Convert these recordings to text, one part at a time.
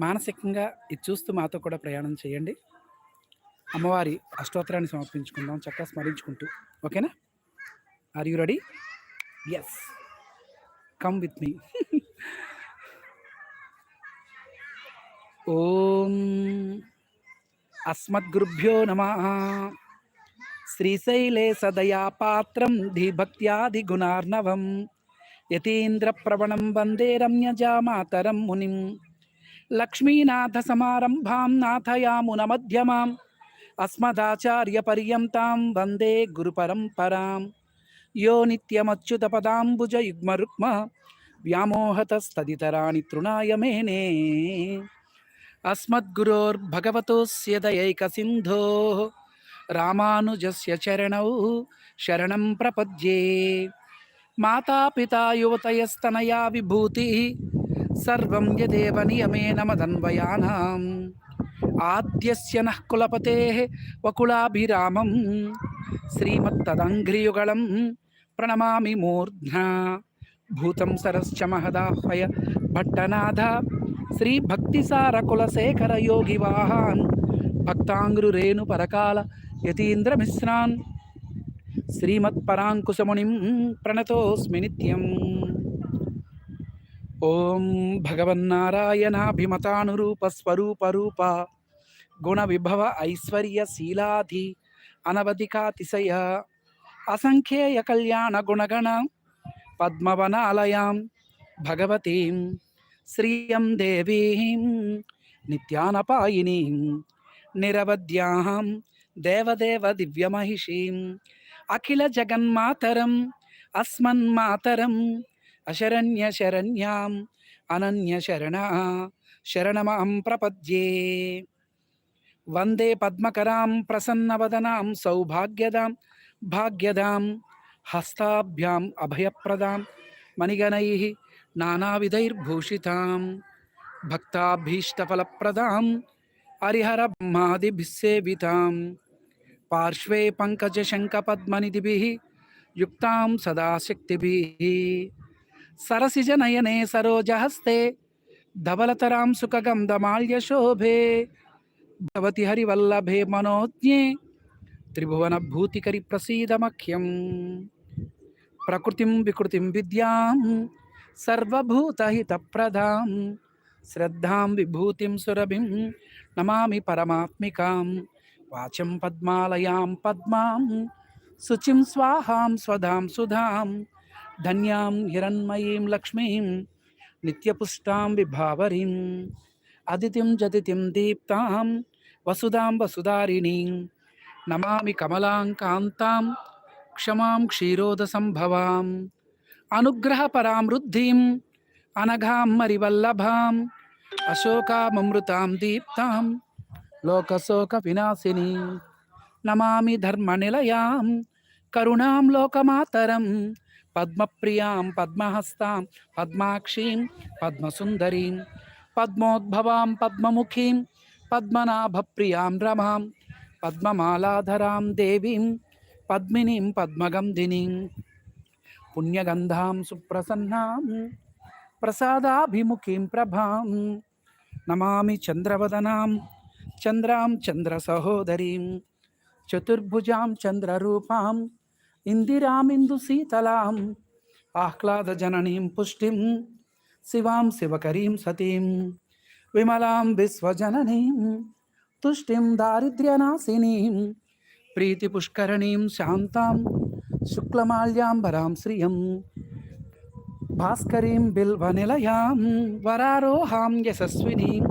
మానసికంగా ఇది చూస్తూ మాతో కూడా ప్రయాణం చేయండి. అమ్మవారి అష్టోత్తరాన్ని సమర్పించుకుందాం. చక్కగా స్మరించుకుంటూ. ఓకేనా? Are you ready yes come with me ఓం అస్మద్గురుభ్యో నమ. శ్రీశైలే సదయా పాత్రం ధీభక్త్యాదిగుణార్ణవం. యతీంద్రప్రవణం వందే రమ్యజామాతరం మునిం. లక్ష్మీనాథ సమారంభాం నాథయామున మధ్యమాం అస్మదాచార్య పర్యంతాం వందే గురు పరంపరాం యో నిత్యమచ్యుత పదాంబుజ యుగ్మ రుక్మ వ్యామోహతస్తదితరాణి తృణాయ మేనే అస్మద్గురోర్భగవతోస్యదయైక సింధో రామానుజస్య చరణౌ శరణం ప్రపద్యే మాతాపితా యువతయస్తనయా విభూతి సర్వం యదేవ నియమేన మదన్వయానాం. ఆద్యస్య నః కులపతే వకులాభిరామం. శ్రీమత్తదంఘ్రియుగళం ప్రణమామి మూర్ధ్నా. భూతం సరశ్చ మహదాహ్వయ భట్టనాథ. శ్రీ భక్తిసార కులశేఖర యోగి వాహాన్ భక్తాంగ్రురేణు పరకాల యతీంద్రమిశ్రాన్. శ్రీమత్పరాంకుశమునిం ప్రణతోస్మి నిత్యం. ఓం భగవన్నారాయణాభిమతానురూప స్వరూప రూప గుణ విభవ ఐశ్వర్య శీలాధి అనవధికాతిశయ అసంఖ్యేయ కళ్యాణ గుణగణ పద్మవనాలయాం భగవతీం శ్రీయం దేవీం నిత్యానపాయినీం నిరవద్యాం దేవదేవ దివ్యమహిషీం అఖిల జగన్మాతరం అస్మన్మాతరం अशरण्य शरण्याम अनन्य शरण शरणमां प्रपद्ये। वंदे पद्मकरां, प्रसन्नवदनां, सौभाग्यदां, भाग्यदां, हस्ताभ्यां अभयप्रदां, मणिगणैः नानाविधैर्भूषितां भक्ताभीष्टफलप्रदां, हरिहरब्रह्मादिभिः सेवितां पार्श्वे पङ्कजशङ्खपद्मनिधिभिः युक्तां सदाशक्तिभिः। సరసిజనయనే సరోజహస్తే ధవలతరాం సుఖగంధమాల్యశోభే భవతి హరివల్లభే మనోజ్ఞే త్రిభువన భూతికరి ప్రసీదమఖ్యం ప్రకృతిం వికృతిం విద్యాం సర్వభూతహితప్రదాం శ్రద్ధాం విభూతిం సురభిం నమామి పరమాత్మికాం వాచం పద్మాలయాం పద్మాం శుచిం స్వాహాం స్వధాం సుధాం धन्यां हिरण्मयीं लक्ष्मीं नित्यपुष्टां विभावरीम् अदितिं जदितिं दीप्तां वसुधां वसुधारिणीं नमामि कमलां कान्तां, क्षमां क्षीरोदसम्भवाम् अनुग्रहपरां रुद्धिम् अनघां मरिवल्लभाम् अशोकाममृतां दीप्तां, लोकशोकविनाशिनीं, नमामि धर्मनिलयां, करुणां लोकमातरम् पद्मप्रियाँ, पद्महस्तां, पद्माक्षीं, पद्मसुन्दरीं, पद्मोद्भवां, पद्ममुखीं, पद्मनाभप्रियाँ रमां, पद्ममालाधरां देवीं, पद्मिनीं पद्मगन्धिनीं, पुण्यगन्धां सुप्रसन्नां, प्रसादाभिमुखीं प्रभां, नमामि चन्द्रवदनां, चन्द्रां चन्द्रसहोदरीं, चतुर्भुजां चन्द्ररूपां ఇందిరామిందు శీతలాం ఆహ్లాదజననీం పుష్టిం శివాం శివకరీం సతీం విమలాం విశ్వజననీం తుష్టిం దారిద్ర్యనాశినీం ప్రీతిపుష్కరణీం శాంతాం శుక్లమాల్యాంబరాం శ్రియం భాస్కరీం బిల్వనిలయాం వరారోహాం యశస్వినీం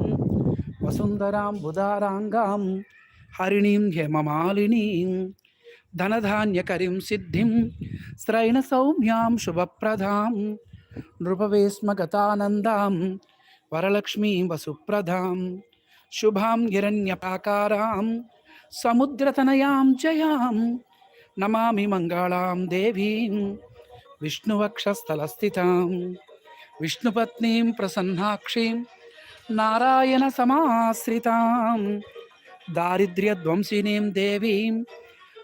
వసుందరాం బుధారాంగాం హరిణీం హేమమాలినీం धनधान्यकरीं सिद्धिं स्त्रैणसौम्यां शुभप्रधां नृपवे स्म गतानन्दां वरलक्ष्मीं वसुप्रधां शुभां हिरण्यपाकारां समुद्रतनयां जयां नमामि मङ्गलां देवीं विष्णुवक्षस्थलस्थितां विष्णुपत्नीं प्रसन्नाक्षीं नारायणसमाश्रितां दारिद्र्यध्वंसिनीं देवीं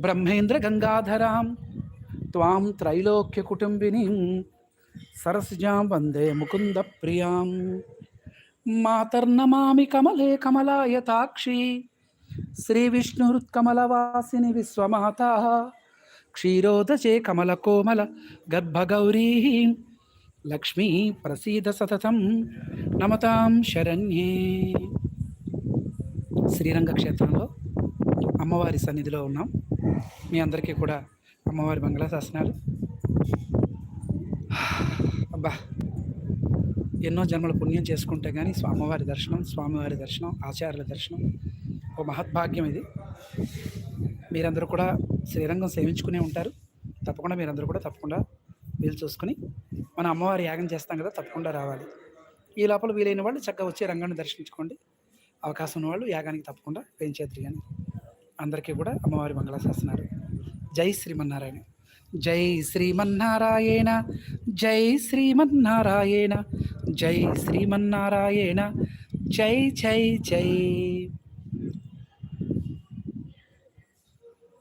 బ్రహ్మేంద్ర గంగాధరాం. బ్రహ్మేంద్రగంగాధరాం త్వాం త్రైలోక్యకుటుంబినీం సరసిజాం వందే ముకుందప్రియాం మాతర్నమామి కమలే కమలాయతాక్షి శ్రీ విష్ణురుత్కమలవాసిని విశ్వమాత. క్షీరోదచే కమలకోమల గర్భగౌరీ. లక్ష్మీ ప్రసీద సతతం నమతాం శరణ్యే. శ్రీరంగ క్షేత్రంలో అమ్మవారి సన్నిధిలో ఉన్నాం. మీ అందరికీ కూడా అమ్మవారి మంగళాశాసనాలు అబ్బా ఎన్నో జన్మల పుణ్యం చేసుకుంటే కానీ స్వామివారి దర్శనం స్వామివారి దర్శనం ఆచార్యుల దర్శనం ఒక మహద్భాగ్యం ఇది. మీరందరూ కూడా శ్రీరంగం సేవించుకునే ఉంటారు. తప్పకుండా మీరందరూ కూడా తప్పకుండా వీలు చూసుకుని మన అమ్మవారి యాగం చేస్తాం కదా తప్పకుండా రావాలి. ఈ లోపల వీలైన వాళ్ళు చక్కగా వచ్చి రంగాన్ని దర్శించుకోండి. అవకాశం ఉన్నవాళ్ళు యాగానికి తప్పకుండా వేయించేద్దరు కానీ అందరికీ కూడా అమ్మవారి మంగళాశాసనాలు. జై శ్రీమన్నారాయణ. జై శ్రీమన్నారాయణ. జై శ్రీమన్నారాయణ. జై శ్రీమన్నారాయణ. జై జై జై.